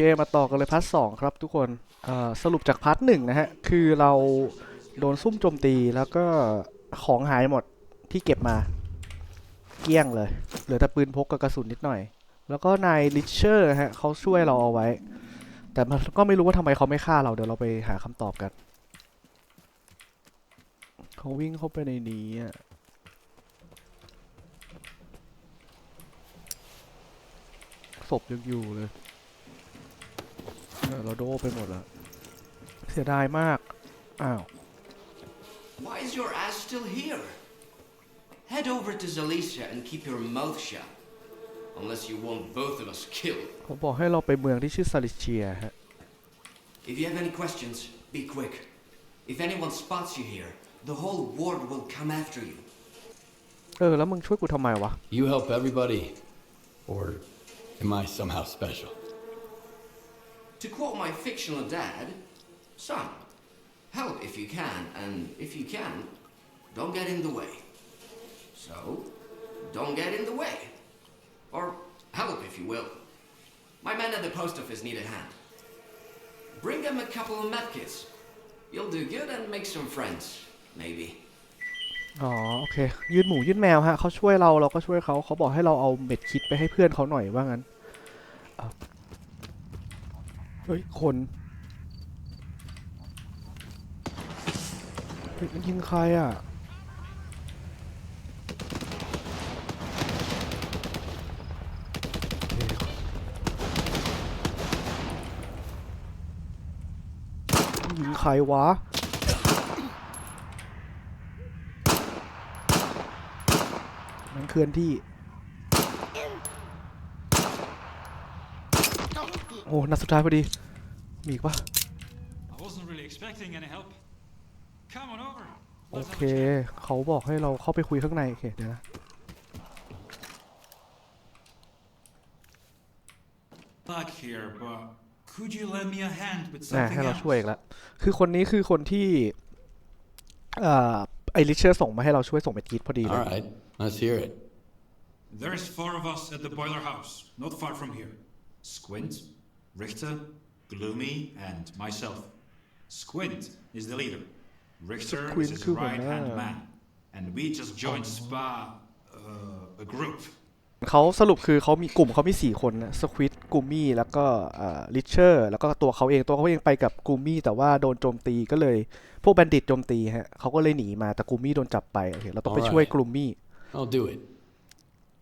คมาต่อกันเลยพาร์ทสองครับทุกคนสรุปจากพาร์ทหนึ่งนะฮะ คือเราโดนซุ่มโจมตีแล้วก็ของหายหมดที่เก็บมา เกลี้ยงเลย เหลือแต่ปืนพกกับกระสุนนิดหน่อย แล้วก็นายลิเชอร์ฮะเขาช่วยเราเอาไว้ แต่มันก็ไม่รู้ว่าทำไมเขาไม่ฆ่าเราเดี๋ยวเราไปหาคำตอบกันเขาวิ่งเข้าไปในนี้อะศพยังอยู่เลย เนี่ยเราโดไปหมดแล้ว เสียดายมาก อ้าว Why is your ass still here? Head over to Zalicia and keep your mouth shut. Unless you want both of us killed. เขาบอกให้เราไปเมืองที่ชื่อซาลิเชียฮะ If you have any questions, be quick. If anyone spots you here, the whole ward will come after you. เออ แล้วมึงช่วยกูทำไมวะ You help everybody? Or am I somehow special? To quote my fictional dad, son, help if you can, and if you can, don't get in the way. So, don't get in the way. Or help if you will. My men at the post office need a hand. Bring them a couple of medkits. You'll do good and make some friends, maybe. อ๋อ โอเค ยืนหมูยืนแมวฮะ เขาช่วยเราเราก็ช่วยเขา เขาบอกให้เราเอาเม็ดคิดไปให้เพื่อนเขาหน่อยว่างั้นอ่ะเ ฮ้ย คนเฮ้ยมันยิงใครอะ ยิงใครวะมันเคลื่อนที่ โอ้นัดสุดท้ายพอดี มีอีกปะ I wasn't really expecting any help. Come on over. โอ Let's have เค a chat. เขาบอกให้เราเข้าไปคุยข้างใน โอเค เดี๋ยวนะ Back here, but could you lend me a hand with น่า something ให้เรา else? ช่วยอีกแล้ว คือคนนี้คือคนที่เอ่อไอริเชอร์ส่งมาให้เราช่วยส่งไปทีพอดีเลย All right, let's hear it. There's four of us at the boiler house, not far from here. Squint, Richter, Gloomy, and myself. Squint is the leader. Richter Squint is his คือหัวหน้า right hand man. And we just joined Spa, uh, a group. เขาสรุปคือเขามีกลุ่มเขามีสี่คนนะสควิตกูมี่แล้วก็ลิเชอร์แล้วก็ตัวเขาเองตัวเขาเองไปกับกูมี่แต่ว่าโดนโจมตีก็เลย พวกแบนดิตโจมตีฮะเขาก็เลยหนีมาแต่กูมี่โดนจับไปโอเคเราต้องไป Alright ช่วยกูมี่ I'll do it.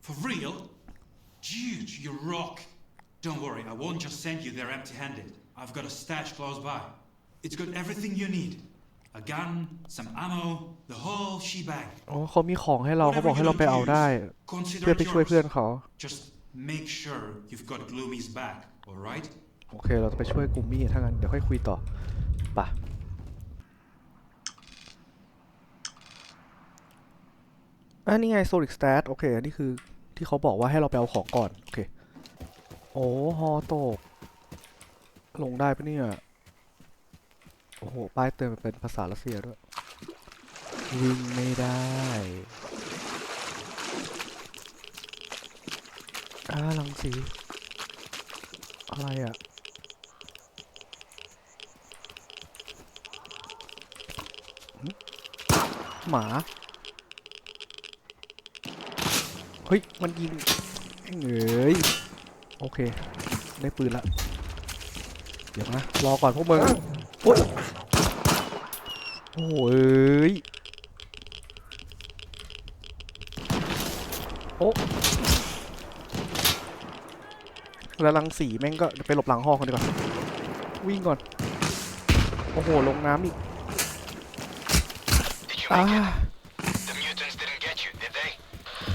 For real? Dude, you rock. Don't worry, I won't just send you there empty handed. I've got a stash close by. It's got everything you need a gun, some ammo, the whole shebang. อ๋อเขามีของให้เราเขาบอกให้เราไปเอาได้ Consider เพื่อ it ไปช่วย yours. เพื่อนเขา Just make sure you've got Gloomy's back, alright? โอเค เราจะไปช่วยกูมี่ถ้างั้น เดี๋ยวค่อยคุยต่อไปะอันนี้ไงโซลิกส t ต t โอเค อันนี้คือที่เขาบอกว่าให้เราไปเอาของก่อน โอเคโอ้ฮอตก ลงได้ปะเนี่ย โอ้โห ป้ายเตือนเป็นภาษารัสเซียด้วย วิ่งไม่ได้อาลังสี อะไรอะหึหมา เฮ้ย มันยิงเอ้ย โอเค ได้ปืนละ เดี๋ยวนะ รอก่อนพวกมึงโอ๊ยโอ้ยโอ้แล้วรังสีแม่งก็ไปหลบหลังห้องกันดีกว่า วิ่งก่อน โอ้โห ลงน้ำอีก Did you อ่า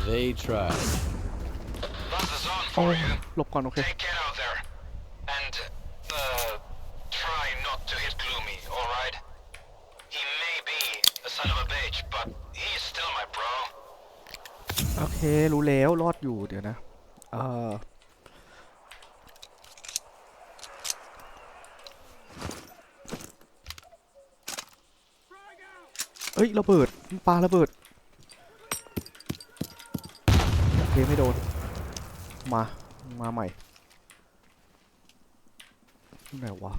make it? โอ้ for you. หลบก่อนโอเค Take care out there. And, uh, try not to hit Gloomy, alright? He may be a son of a bitch, but he's still my bro. โอเค รู้แล้วรอดอยู่เดี๋ยวนะ เออเอ้ยระเบิดมันปาระเบิด โอเค ไม่โดน มา มาใหม่ที่ไหนวะ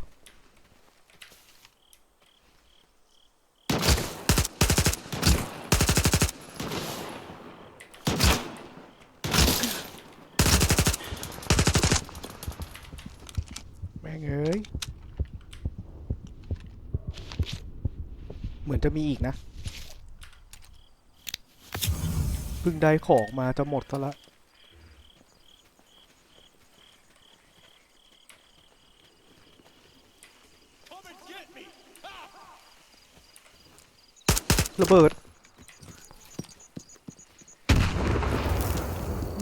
แม่งเอ้ย เหมือนจะมีอีกนะ เพิ่งได้ของมาจะหมดซะละ ระเบิด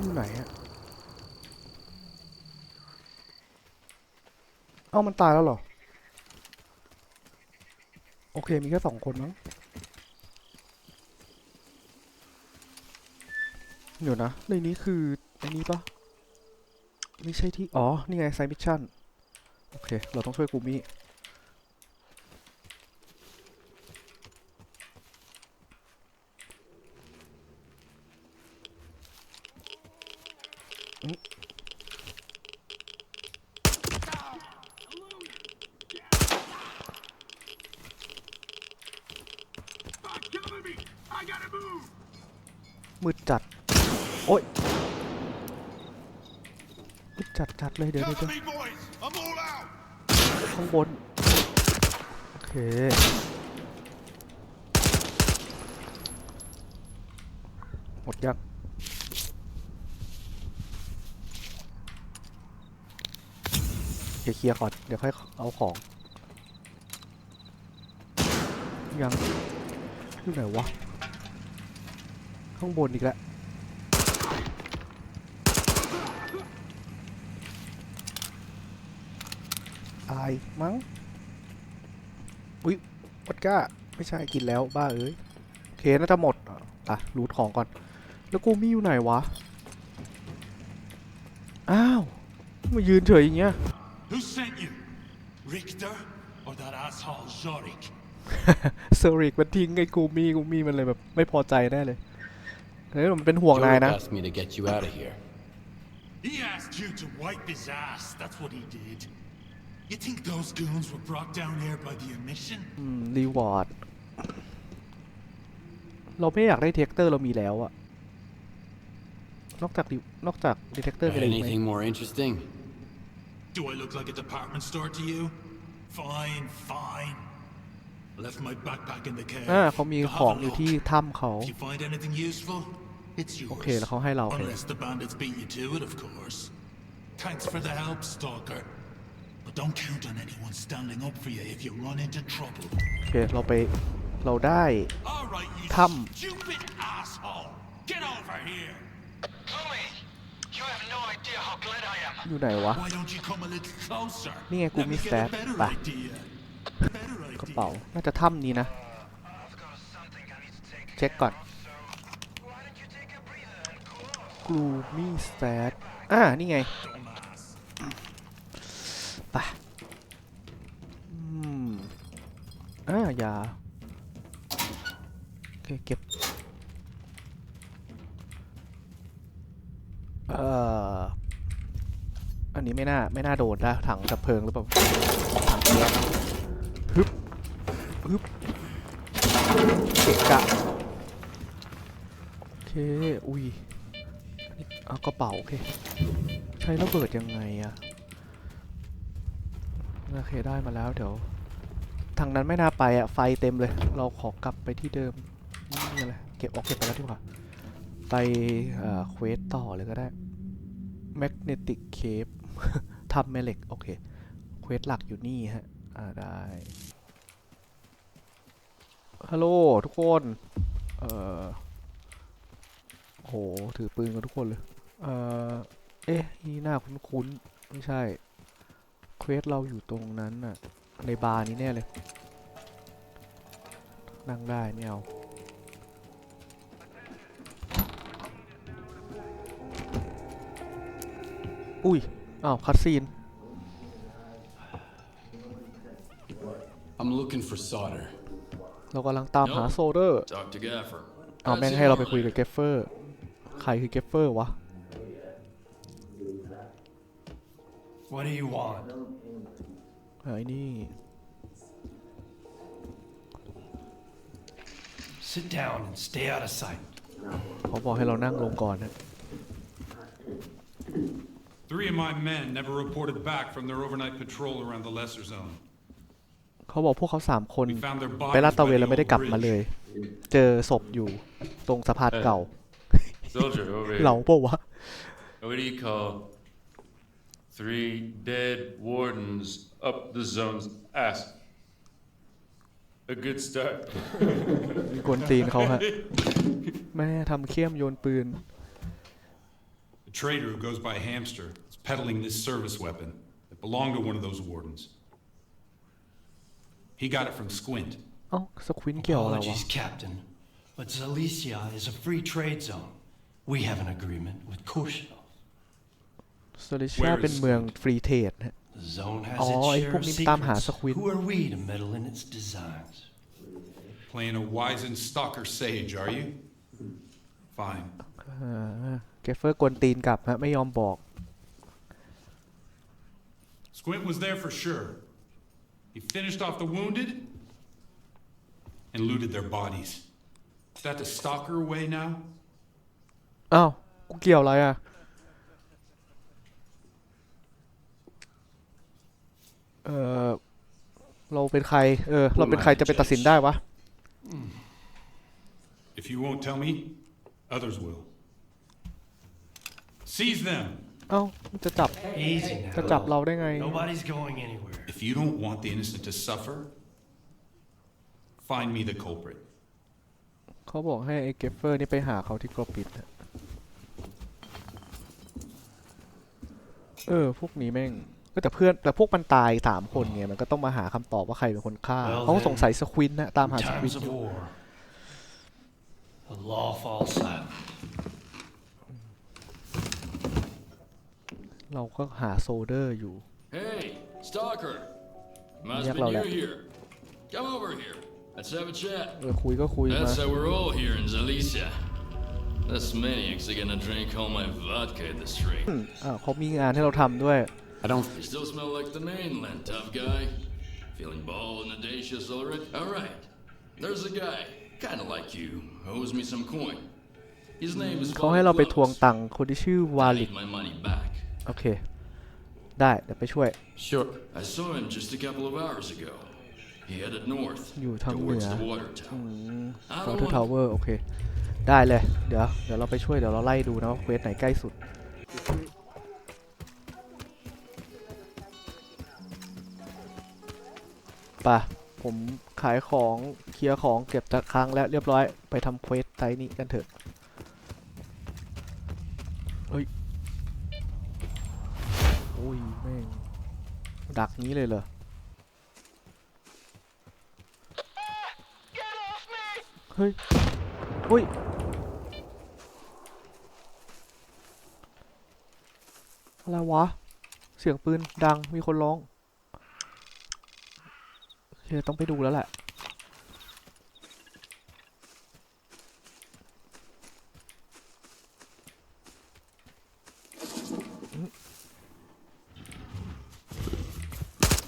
อยู่ไหนอะเอ้ามันตายแล้วเหรอ โอเค มีแค่สองคนมั้งเดี๋ยวนะ ในนี้คืออันนี้ปะไม่ใช่ที่ อ๋อ นี่ไงไซมิชชั่น โอเค เราต้องช่วยกูมิ มืดจัด โอ้ยมืดจัดจัดเลยเดี๋ยวเดี๋ยวเดี๋ยวข้างบน โอเค หมดยังเดี๋ยวเคลียร์ก่อน เดี๋ยวค่อยเอาของ ยังอยู่ไหนวะ ข้างบนอีกแล้วตายมั้งอุ๊ยวัดก้า ไม่ใช่กินแล้วบ้าเอ้ยโอเคน่าจะหมดอะรูทของก่อน แล้วกูมีอยู่ไหนวะ อ้าว มายืนเฉยอย่างเงี้ย Who sent you? Richter or that asshole Zorik? เซอริกมันทิ้งไอ้กูมีกูมีมันเลยแบบไม่พอใจแน่เลย เฮ้ยมันเป็นห่วงนาย Jordan นะ asked me to get you out of here. He asked you to wipe his ass. That's what he did. You think those goons were brought down here by the emission? อืมรีวอร์ด เราไม่อยากได้เทคเตอร์เรามีแล้วอะนอกจากดินอกจากดีเทคเตอร์มีอะไรอีกไหม Anything more interesting? Do I look like a department store to you? Fine, fine. Left my backpack in the cave. อ่าเขามี Go ของ have a อยู่ที่ look. ถ้ำเขา If you find anything useful, it's yours. โอเคแล้วเขาให้เราโอเค Unless the bandits beat you to it, of course. Thanks for the help, Stalker. But don't count on anyone standing up for you if you run into trouble. โอเคเราไปเราได้ All right, you Thăm. stupid asshole. Get over here. Gloomy, you have no idea how glad I am. อยู่ไหนวะ Why don't you come a little closer? Ni nghe Let cô me Miss get Dad. a better Bà. idea. Better กระ idea. เป๋าน่าจะถ้ำนี้นะ I've got something I need to take เช็คก่อน so why don't you take a breather and กลูมี่สแตทอ่า นี่ไง Dumbass. ไปอืม อ่ายาโอเคเก็บ เอ่อ อันนี้ไม่น่า ไม่น่าโดดนะถังดับเพลิงหรือเปล่าถังแก๊สฮึบฮึบเกะกะ โอเค อุ้ย เอากระเป๋าโอเค ใช้ระเบิดยังไงอะโอเคได้มาแล้วเดี๋ยว ทางนั้นไม่น่าไปอะไฟเต็มเลย เราขอกลับไปที่เดิมนี่อะไรเก็บออกเก็บไปแล้วดีกว่า ไปเอ่อเควสต่อเลยก็ได้ Magnetic Cave ทำแม่เหล็กโอเค เควสหลักอยู่นี่ฮะ อ่าได้ฮัลโหลทุกคน เอ่อโห ถือปืนกันทุกคนเลย เอ่อ เอ๊ะ นี่หน้าคุ้นๆ ไม่ใช่ เควสเราอยู่ตรงนั้นน่ะ ในบาร์นี้แน่เลย นั่งได้ไม่เอาอุ้ย อ้าว คัดซีน I'm looking for solder. เรากำลังตามหาโซเดอร์ Talk to Gaffer. เอาแม่งให้เราไปคุยกับเกฟเฟอร์ ใครคือเกฟเฟอร์วะ What do you want? หายนี่ Sit down and stay out of sight. เขาบอกให้เรานั่งลงก่อนนะ Three of my men never reported back from their overnight patrol around the lesser zone. เขาบอกพวกเขาสามคน We found their ไป bodies ลาดตระเว by น the แล้วไม่ได้ old กลับมาเลย bridge. เจอศพอยู่ตรงสะพานเก่า Soldier over เรา here. เปล่าวะ What do you call three dead wardens up the zone's ass? A good start. มีกวนตีนเขาฮะ แม่ทำเข้มโยนปืน A trader who goes by Hamster is peddling this service weapon that belonged to one of those wardens. He got it from Squint. เอ้าสควินเกี่ยวอะไรวะ Apologies, Captain, but Zalicia is a free trade zone. We have an agreement with Koshel. สลิชาเป็นเมืองฟรีเทรดฮะ The zone has Oh, its ay, share kung of yung tama, secrets. sa Queen. Who are we to meddle in its designs? Playing a wizened stalker sage, are you? Fine. อ่าเกฟเฟอร์กวนตีนกลับฮะ ไม่ยอมบอก Squint was there for sure. He finished off the wounded and looted their bodies. Is that the stalker away now? อ้าว กูเกี่ยวอะไรอ่ะ เออเราเป็นใคร เออ เราเป็นใครจะไปตัดสินได้วะ If you won't tell me, others will. Seize them. เอ้าจะจับ Easy จะ now. จับเราได้ไง Nobody's going anywhere. If you don't want the innocent to suffer, find me the culprit. เขาบอกให้ไอ้เกฟเฟอร์นี่ไปหาเขาที่กรปิดฮะเออ พวกนี้แม่ง เออแต่เพื่อนแต่พวกมันตายสามคนไงมันก็ต้องมาหาคำตอบว่าใครเป็นคนฆ่า Well เขาก็สงสัยสควินนะตาม In หาสควิน times อ of ยู่ war, the law falls silent. เราก็หาโซเดอร์อยู่ Hey, Stalker. Must Nhắc be lâu new lẹ. here. Come over here. Let's have a chat. เออคุยก็คุยมา That's how we're all here in Zalicia. This maniac's are gonna drink all my vodka in the street. อ่าเขามีงานให้เราทำด้วย I don't. You still smell like the mainland, tough guy. Feeling bald and audacious already? Alright. There's a guy, kinda like you, owes me some coin. His name is เขาให้เราไปทวง Close. ตังค์คนที่ชื่อวา I ลิก need my money back. โอเค ได้ เดี๋ยวไปช่วย Sure. I saw him just a couple of hours ago. He headed north อยู่ทางเหนื towards อ the water tower. ฟ I อร์ don't ทู want ทาวเวอร์ โอเค ได้เลย เดี๋ยว เดี๋ยวเราไปช่วย เดี๋ยวเราไล่ดูนะว่าเควสไหนใกล้สุด ป่ะผมขายของเคลียร์ของเก็บตะครั้งแล้วเรียบร้อยไปทำเควสไซนี้กันเถอะเฮ้ยโอ้ยแม่งดักนี้เลยเหรอเฮ้ยเฮ้ยอะไรวะ เสียงปืนดังมีคนร้อง โอเคต้องไปดูแล้วแหละ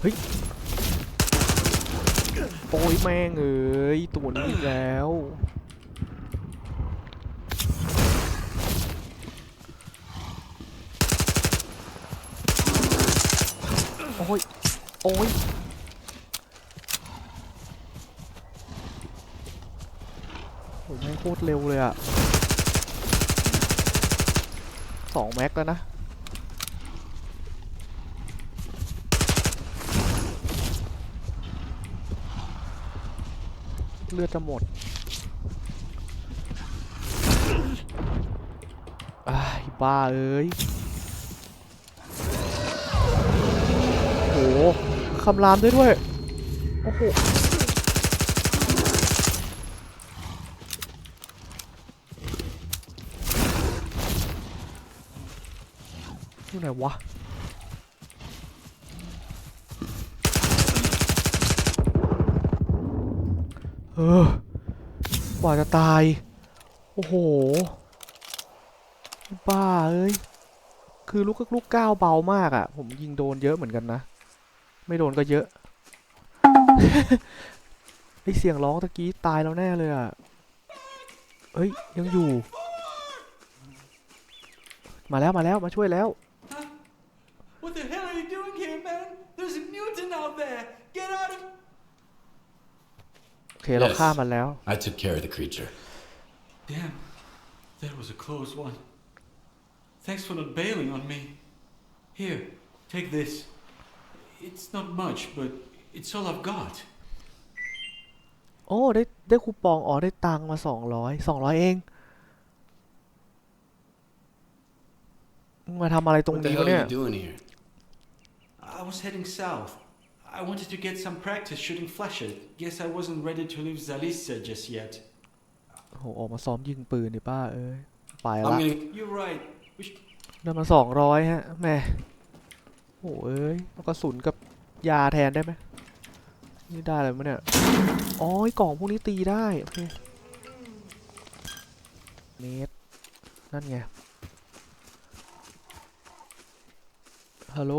เฮ้ยโอ้ยแม่งเอ้ยตัวนี้อีกแล้วโอ้ย โอ้ย โหแม่งโค ตรเร็วเลยอะสองแม็กแล้วนะ เลือดจะหมดไอ้บ้าเอ้ยโอ้โหคำรามได้ด้วย โอ้โห อะไหนวะ เออกว่าจะตาย โอ้โห บ้าเอ้ย คือลูกลูกก้าวเบามากอะ่ะ ผมยิงโดนเยอะเหมือนกันนะ ไม่โดนก็เยอะไอเสียงร้องตะกี้ตายแล้วแน่เลยอะ เฮ้ย ยังอยู่ มาแล้วมาแล้วมาช่วยแล้ว What the hell are you doing here, man? There's a mutant out there. Get out of. โอ เคเรา Yes. ฆ่ามันแล้ว I took care of the creature. Damn, that was a close one. Thanks for not bailing on me. Here, take this. It's not much, but it's all I've got. โอ้ได้ได้คูปองอ๋อได้ตังค์มาสองร้อยสองร้อยเองมึงมาทำอะไรตรง What the นี้ hell วะเนี่ย are you doing here? I was heading south. I wanted to get some practice shooting flashes. Guess I wasn't ready to leave Zalicia just yet. โอ้โหออกมาซ้อมยิงปืนดิป้าเอ้ยไป I'm ละ gonna. You're right. We should... ได้มาสองร้อยฮะแหม่โอ้เอ้ยเอากระสุนกับยาแทนได้ไหมนี่ได้อะไรมั้ยเนี่ยอ๋อไอ้กล่องพวกนี้ตีได้ โอเค เมตร นั่นไง ฮัลโหล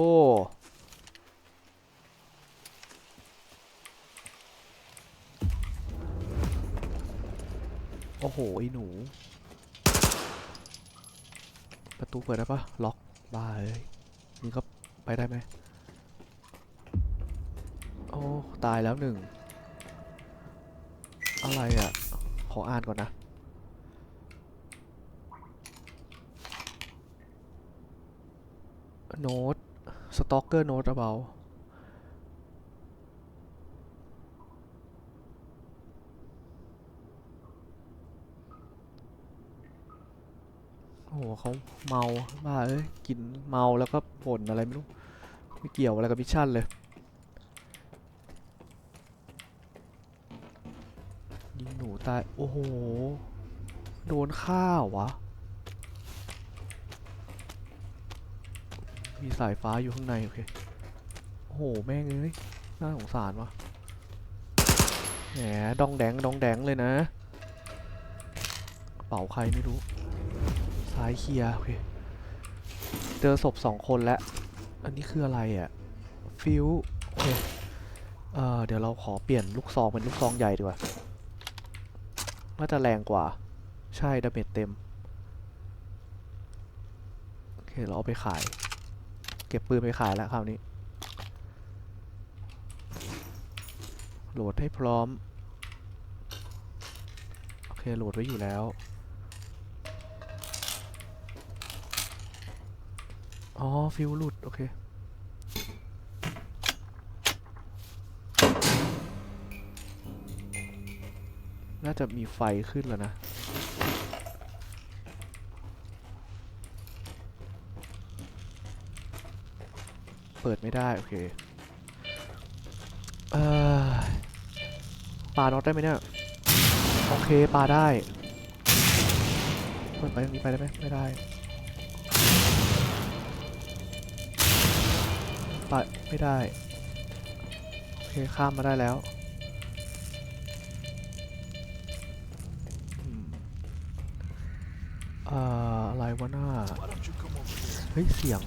อ้โหไอ้หนู ประตูเปิดได้ปะล็อกบ้าเอ้ยนี่ก็ไปได้ไหมโอ้ตายแล้วหนึ่ง อะไรอะ ขออ่านก่อนนะโน้ตสต็อกเกอร์โน้ตเบาโอ้โห เขาเมาบ้าเอ้ยกินเมาแล้วก็บ่นอะไรไม่รู้ไม่เกี่ยวอะไรกับมิชชั่นเลยยิงหนูตายโอ้โหโดนฆ่าวะมีสายฟ้าอยู่ข้างในโอเคโอ้โหแม่งเอ้ยน่าสงสารวะแหมดองแดงดองแดงเลยนะเป๋าใครไม่รู้ ซ้ายเคลียร์โอเคเจอศพสองคนแล้ว อันนี้คืออะไรอะ่ะ ฟิวโอเคเอ่อเดี๋ยวเราขอเปลี่ยนลูกซองเป็นลูกซองใหญ่ดีกว่า น่าจะแรงกว่า ใช่ดาเมจเต็ม โอเค เราเอาไปขาย เก็บปืนไปขายแล้วคราวนี้ โหลดให้พร้อม โอเค โหลดไว้อยู่แล้ว อ๋อ ฟิวหลุด โอเค น่าจะมีไฟขึ้นแล้วนะ เปิดไม่ได้ โอเค เออปาน็อตได้ไหมเนี่ย โอเคปาได้ เปิดไปตรงนี้ไปได้ไหมไม่ได้ ปไม่ได้ โอเค ข้ามมาได้แล้ว อ่า อะไรวะหน้า เฮ้ย เสียง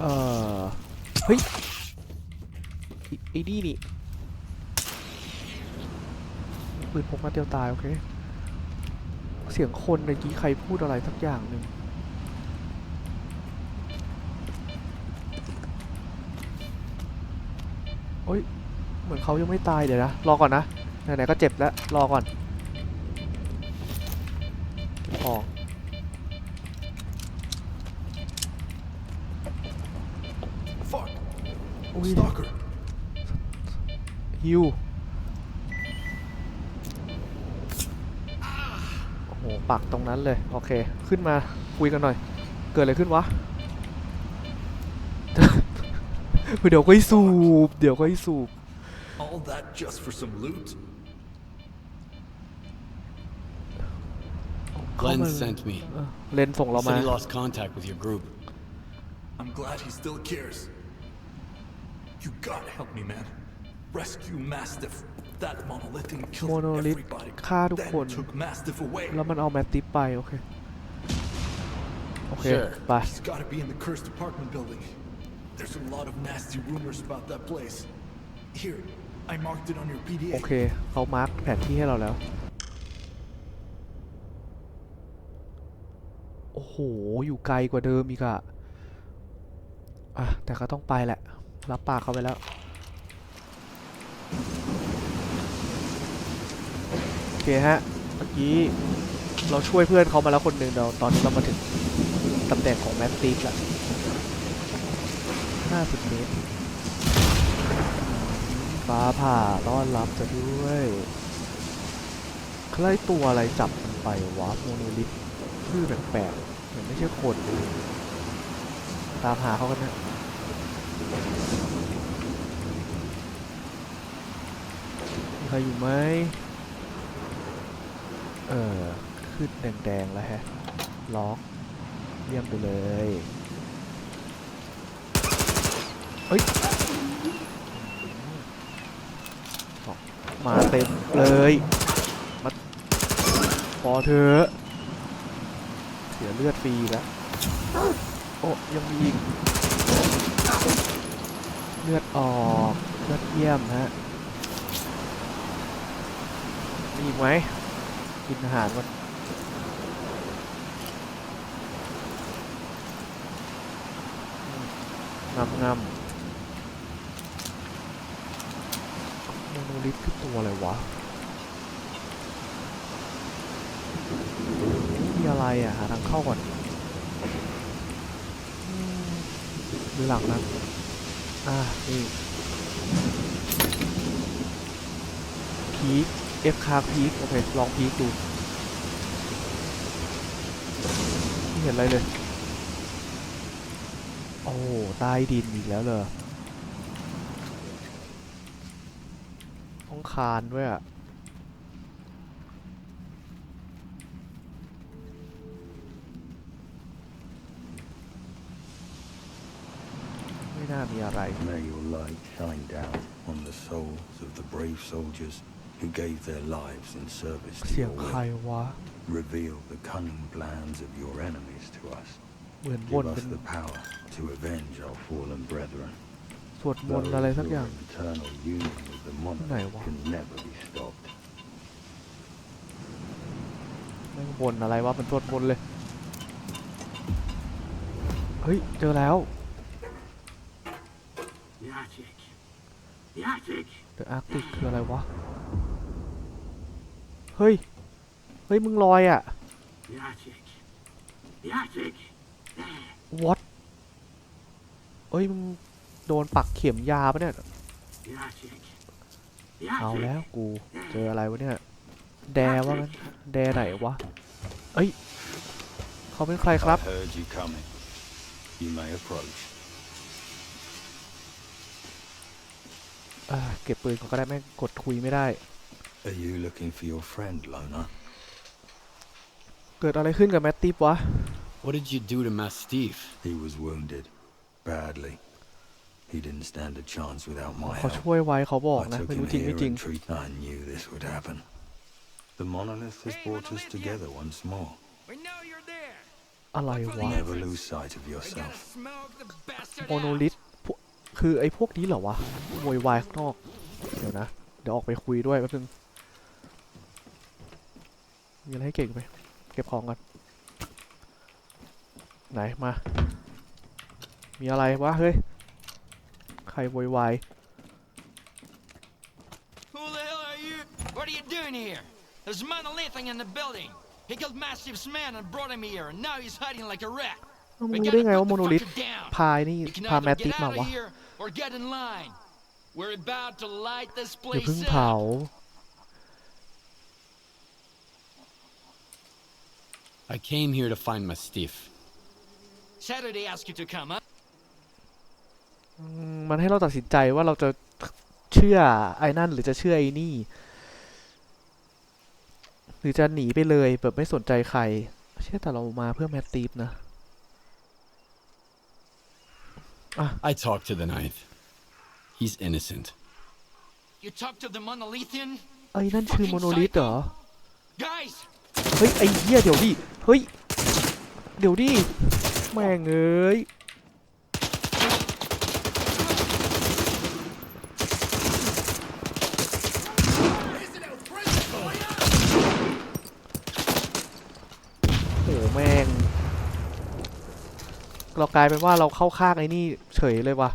เออเฮ้ยไอ้นี่นี่ปืนพกมาเตียวตาย โอเค เสียงคนในกี้ใครพูดอะไรสักอย่างหนึ่งโอ้ย เหมือนเขายังไม่ตายเดี๋ยวนะ รอก่อนนะ ไหนๆก็เจ็บแล้ว รอก่อนเก็บของอุ้ยฮิว โอ้โห ปักตรงนั้นเลย โอเค ขึ้นมาคุยกันหน่อย เกิดอะไรขึ้นวะ เดี๋ยวก็ให้สูบ เดี๋ยวก็ให้สูบ All that just for some loot? เข้า Glenn มา sent me. เออเลนส่งเรา Said มา he lost contact with your group. I'm glad he still cares. You gotta help me, man. Rescue Mastiff. That monolith and killed Monolith everybody. ฆ่าทุก Then คน took Mastiff away. แล้วมันเอาแมตติปไป โอเค โอเค Sure. ไป It's gotta be in the cursed apartment building. There's a lot of nasty rumors about that place. Here, I marked it on your โอ PDA. เค เขามาร์กแผนที่ให้เราแล้ว โอ้โห อยู่ไกลกว่าเดิมอีกอะอะ แต่ก็ต้องไปแหละ รับปากเขาไปแล้ว โอเค ฮะ เมื่อกี้เราช่วยเพื่อนเขามาแล้วคนหนึ่งเดี๋ยวตอนนี้เรามาถึงตำแหน่งของแมตติกละ50 เมตร ฟ้าผ่าต้อนรับจะด้วย ใครตัวอะไรจับมันไปวะโมโนลิทชื่อแปลกๆเหมือนไม่ใช่คนตามหาเขากันนะมีใครอยู่ไหม เออ ขึ้นแดงๆแล้วฮะ ล็อก เยี่ยมไปเลย เฮ้ย มาเต็มเลย มาพอเธอเสียเลือดฟรีแล้ว โอ้ ยังมีอีก เลือดออก เลือดเยี่ยมฮะ มีอีกไหม กินอาหารก่อนงำงำโมโนลิทคือตัวอะไรวะมีอะไรอะ หาทางเข้าก่อนหรือหลังนะอ่านี่พีค เอฟคาพีคโอเค ลองพีคดู ไม่เห็นอะไรเลย โอ้ใต้ดินอีกแล้วเหรอต้องคานด้วยอะไม่น่ามีอะไร May your light shine down on the souls of the brave soldiers who gave their lives in service to เสียง your ใคร will. วะ Reveal the cunning plans of your enemies to us. เหมือนบ Give น us เป็น the power to avenge our fallen brethren. สวดมนต์อะไร Those สัก who อย่าง are in eternal union with the monarch Này quá. can never be stopped. แม่งบนอะไรวะเป็นสวดมนต์เลย เฮ้ย เจอแล้ว The attic. The attic. The Arctic คืออะไรวะ เฮ้ย เฮ้ย มึงลอยอะ The attic. The attic. what เอ้ย มึงโดนปักเข็มยาปะเนี่ย The attic. The เอาแล้วกู เจออะไรวะเนี่ย แดว่างั้นแดไหนวะ เอ้ย เขาเป็นใครครับ I heard you coming. You may approach. อ่าเก็บปืนก่อนก็ได้แม่งกดคุยไม่ได้ Are you looking for your friend, Lona? เกิดอะไรขึ้นกับแมตติฟวะ What did you do to Mastiff? He was wounded. Badly. He didn't stand a chance without my เขา help. ช่วยไว้เขาบอก I นะ took ไม่ him รู้จริง here ไม่จริง and treat. I knew this would happen. The monolith has brought us together once more. We know you're there. อะไรวะ Never lose sight of yourself. smoke the bastard โมโนลิทพวกคือไอ้พวกนี้เหรอวะโวยวายข้างนอก เดี๋ยวนะ เดี๋ยวออกไปคุยด้วยแป๊บนึง มีอะไรให้เก่งไหมเก็บของก่อนไหนมา มีอะไรวะเฮ้ย ใครโวยวาย Who the hell are you? What are you doing here? There's monolithing in the building. He killed Mastiff's man and brought him here, and now he's hiding like a rat. มึง We รู้ได้ gotta ไง put ว่าโม the โนลิท fucker down. พายนี่ He can พา either แมตติฟ get มา out of วะ here or get in line. We're about to light this อย่า place เพิ่ง up. เผา I came here to find Mastiff. Saturday asked you to come, huh? อืมมันให้เราตัดสินใจว่าเราจะเชื่อไอ้นั่นหรือจะเชื่อไอ้นี่ หรือจะหนีไปเลยแบบไม่สนใจใคร เชื่อแต่เรามาเพื่อแมตติฟนะ I talked to the Ninth. He's innocent. You talked to the monolithian? ไอ้นั่นชื่อโมโนลิทเหรอ Guys, เฮ้ยไอ้เหี้ยเดี๋ยวดิเฮ้ยเดี๋ยวดิแม่งเอ้ยโอ้แม่งเรากลายเป็นว่าเราเข้าข้างไอ้นี่เฉยเลยว่ะ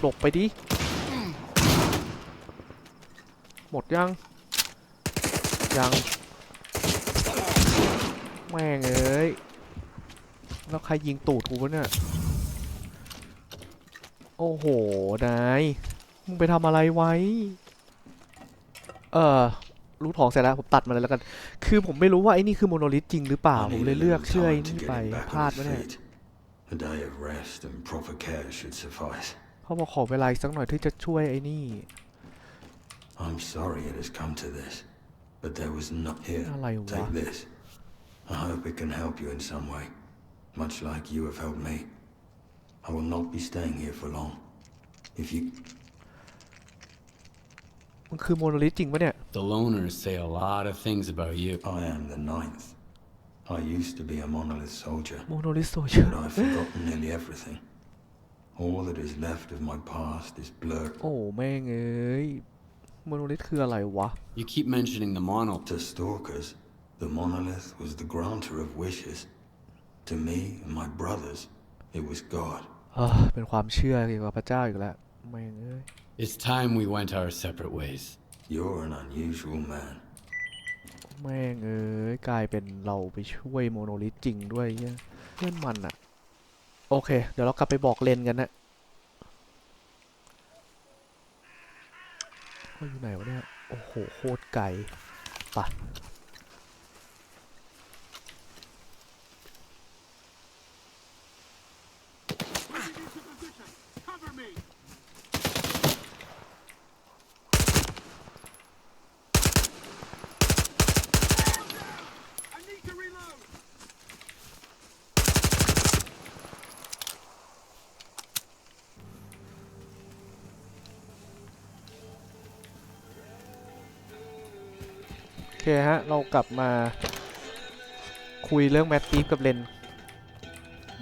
หลบไปดิ หมดยัง ยัง แม่งเอ้ย แล้วใครยิงตูดกูวะเนี่ย โอ้โห นาย มึงไปทำอะไรไว้ เออรู้ของเสร็จแล้วผมตัดมาเลยแล้วกัน คือผมไม่รู้ว่าไอ้นี่คือโมโนลิทจริงหรือเปล่า I ผม need เลย a เลือก little เชื่อไอ้ time to นี่ get ไป it back พลาด on วะ its เนี่ย feet. A day of rest and proper care should suffice. เขาบอกขอเวลาอีกสักหน่อยที่จะช่วยไอ้นี่ I'm sorry it has come to this, but there was not here. อะไรวะ Take this. I hope it can help you in some way, much like you have helped me. I will not be staying here for long. If you มันคือโมโนลิทจริงปะเนี่ย The loners say a lot of things about you. I am the ninth. I used to be a monolith soldier, โมโนลิทโซเชอ but I've forgotten nearly everything. All that is left of my past is blurred. โอ้แม่งเอ้ย โมโนลิทคืออะไรวะ You keep mentioning the monolith. To stalkers, the monolith was the granter of wishes. To me and my brothers, it was God. เออเป็นความเชื่อเกี่ยวกับพระเจ้าอีกแล้วแม่งเอ้ย It's time we went our separate ways. You're an unusual man. แม่งเอ้ยกลายเป็นเราไปช่วยโมโนลิทจริงด้วยเนี่ยเพื่อนมันอะโอเค เดี๋ยวเรากลับไปบอกเลนกันนะว่า อยู่ไหนวะเนี่ย โอ้โห โคตรไกลไปะ ฮะ เรากลับมาคุยเรื่องแมตตีฟกับเลน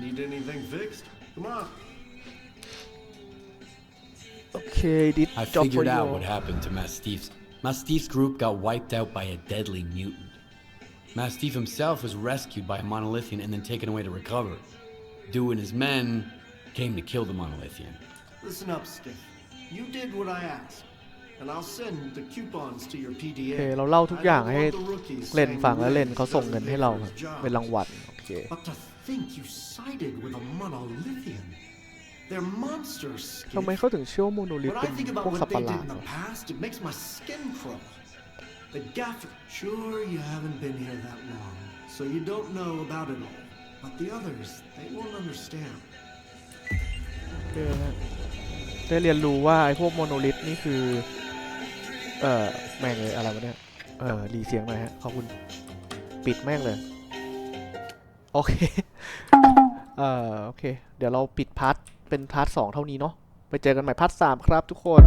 Need anything fixed? Come on. โอเค ดิด I จอบ for figured you out what happened to Mastiff's. Mastiff's group got wiped out by a deadly mutant. Mastiff himself was rescued by a monolithian and then taken away to recover. Dew and his men came to kill the monolithian. Listen up, Stiff. You did what I asked, And I'll send the coupons to your โอเค PDA. เราเล่าทุกอย่าง I don't ให้ want the rookies เลน saying ฟัง you แล้วเลน lived เขาส่งเงินให้เรา because of his job. เป็นรางวัลโอเค But to think you sided with a monolithian. They're monsters, ทำไม Skiff. เขาถึงเชื่อว่าโมโนลิท When เป็น I think about พวก what สัตว์ประ they หลา did ด in เหร the อ past, it makes my skin crawl. The gaffer. Sure, you haven't been here that long, so you don't know about it all. But the others, they won't understand. โอเคฮะได้เรียนรู้ว่าไอ้พวกโมโนลิทนี่คือ เออแม่งเลยอะไรวะเนี่ย เออดีเสียงหน่อยฮะ ขอบคุณ ปิดแม่งเลย โอเค เออโอเค เดี๋ยวเราปิดพาร์ทเป็นพาร์ทสองเท่านี้เนาะ ไปเจอกันใหม่พาร์ทสามครับทุกคน